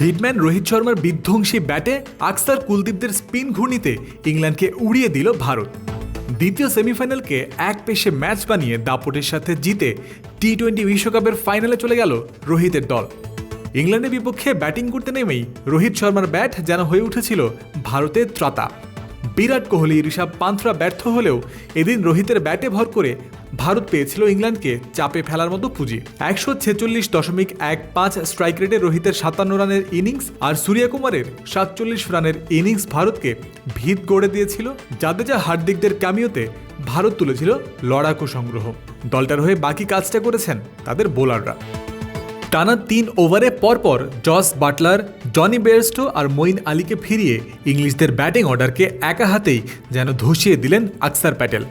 Hitman Rohit শর্মার বিধ্বংসী ব্যাটে আকসার কুলদীপদের স্পিন ঘূর্ণিতে ইংল্যান্ডকে উড়িয়ে দিল ভারত। দ্বিতীয় সেমিফাইনালকে এক পেশে ম্যাচ বানিয়ে দাপটের সাথে জিতে টি টোয়েন্টি বিশ্বকাপের ফাইনালে চলে গেল রোহিতের দল। ইংল্যান্ডের বিপক্ষে ব্যাটিং করতে নেমেই রোহিত শর্মার ব্যাট যেন হয়ে উঠেছিল ভারতের ত্রাতা। বিরাট কোহলি, ঋষভ পান্থরা ব্যর্থ হলেও এদিন রোহিতের ব্যাটে ভর করে ভারত পেয়েছিল ইংল্যান্ডকে চাপে ফেলার মতো পুঁজি। একশো ছেচল্লিশ দশমিক এক পাঁচ স্ট্রাইক রেটে রোহিতের সাতান্ন রানের ইনিংস আর সূর্যকুমারের সাতচল্লিশ রানের ইনিংস ভারতকে ভিত গড়ে দিয়েছিল জাদেজা হার্দিকদের ক্যামিওতে ভারত তুলেছিল লড়াকু সংগ্রহ। দলটার হয়ে বাকি কাজটা করেছেন তাদের বোলাররা টানা তিন ওভারে পরপর জস বাটলার, জনি বেয়ারস্টো আর মঈন আলীকে ফিরিয়ে ইংলিশদের ব্যাটিং অর্ডারকে একা হাতেই যেন ধসিয়ে দিলেন আকসার প্যাটেল।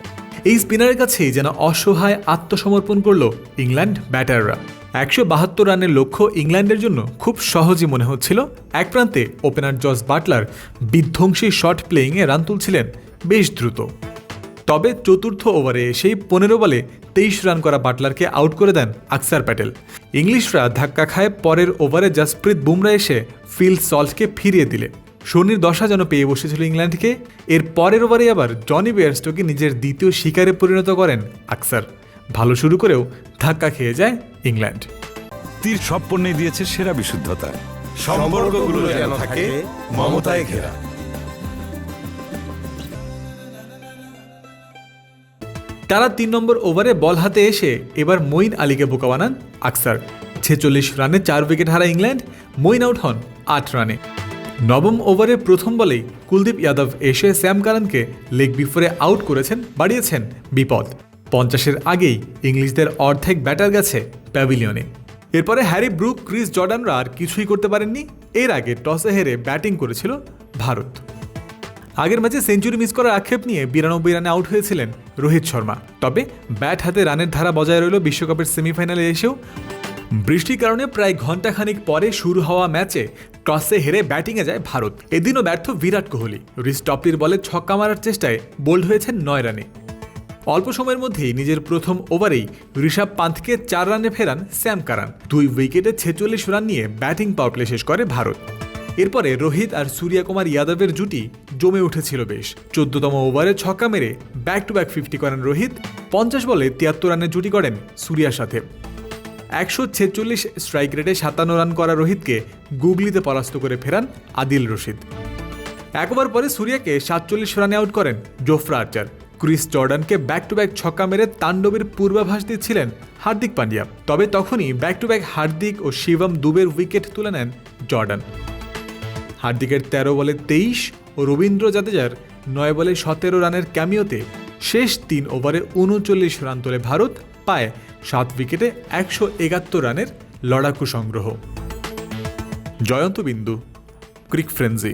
এই স্পিনারের কাছেই যেন অসহায় আত্মসমর্পণ করল ইংল্যান্ড ব্যাটাররা। একশো বাহাত্তর রানের লক্ষ্য ইংল্যান্ডের জন্য খুব সহজই মনে হচ্ছিল। এক প্রান্তে ওপেনার জস বাটলার বিধ্বংসী শট প্লেয়িংয়ে রান তুলছিলেন বেশ দ্রুত। তবে চতুর্থ ওভারে সেই পনেরো বলে তেইশ রান করা বাটলারকে আউট করে দেন আকসার প্যাটেল। ইংলিশরা ধাক্কা খায় পরের ওভারে জাসপ্রীত বুমরা এসে ফিল সল্টকে ফিরিয়ে দিলে। শনির দশা যেন পেয়ে বসেছিল ইংল্যান্ডকে। এর পরের ওভারে আবার জনি বেয়ারস্টোকে নিজের দ্বিতীয় শিকারে পরিণত করেন আকসার। ভালো শুরু করেও ধাক্কা খেয়ে যায় ইংল্যান্ড। তীর সব পণ্যে দিয়েছে সেরা বিশুদ্ধতা। সম্পর্কগুলো যেন থাকে মমতায় ঘেরা। টানা তিন নম্বর ওভারে বল হাতে এসে এবার মঈন আলীকে বোকা বানান আকসার। ছেচল্লিশ রানে চার উইকেট হারা ইংল্যান্ড, মঈন আউট হন আট রানে। নবম ওভারে প্রথম বলেই কুলদীপ যাদব এসে স্যাম কারানকে লেগ বিফোরে আউট করেছেন, বাড়িয়েছেন বিপদ। পঞ্চাশের আগেই ইংলিশদের অর্ধেক ব্যাটার গেছে প্যাভিলিয়নে। এরপরে হ্যারি ব্রুক, ক্রিস জর্ডানরা আর কিছুই করতে পারেননি, এর আগে টসে হেরে ব্যাটিং করেছিল ভারত। আগের ম্যাচে সেঞ্চুরি মিস করার আক্ষেপ নিয়ে বিরানব্বই রানে আউট হয়েছিলেন রোহিত শর্মা। তবে ব্যাট হাতে রানের ধারা বজায় রইল বিশ্বকাপের সেমিফাইনালে এসেও। বৃষ্টির কারণে প্রায় ঘন্টাখানিক পরে শুরু হওয়া ম্যাচে টসে হেরে ব্যাটিংয়ে যায় ভারত। এদিনও ব্যর্থ বিরাট কোহলি। রিস টপলির বলে ছক্কা মারার চেষ্টায় বোল্ড হয়েছেন নয় রানে। অল্প সময়ের মধ্যেই নিজের প্রথম ওভারেই ঋষভ পান্থকে চার রানে ফেরান স্যাম কারান। দুই উইকেটে ছেচল্লিশ রান নিয়ে ব্যাটিং পাওয়ার প্লে শেষ করে ভারত। এরপরে রোহিত আর সূর্যকুমার যাদবের জুটি জমে উঠেছিল বেশ। চোদ্দতম ওভারে ছক্কা মেরে ব্যাক টু ব্যাক ফিফটি করেন রোহিত, পঞ্চাশ বলে তিয়াত্তর রানের জুটি করেন সুরিয়ার সাথে। একশো ছেচল্লিশ স্ট্রাইক রেটে সাতান্ন রান করা রোহিতকে গুগলিতে পরাস্ত করে ফেরান আদিল রশিদ। একবার পরে সুরিয়াকে সাতচল্লিশ রানে আউট করেন জোফরা আর্চার। ক্রিস জর্ডানকে ব্যাক টু ব্যাক ছক্কা মেরে তাণ্ডবের পূর্বাভাস দিচ্ছিলেন হার্দিক পান্ডিয়া। তবে তখনই ব্যাক টু ব্যাক হার্দিক ও শিবম দুবের উইকেট তুলে নেন জর্ডান। হার্দিকের তেরো বলে তেইশ রবীন্দ্র জাদেজার নয় বলে সতেরো রানের ক্যামিওতে শেষ তিন ওভারে উনচল্লিশ রান তোলে ভারত, পায় সাত উইকেটে একশো একাত্তর রানের লড়াকু সংগ্রহ। জয়ন্ত বিন্দু, ক্রিক ফ্রেন্সি।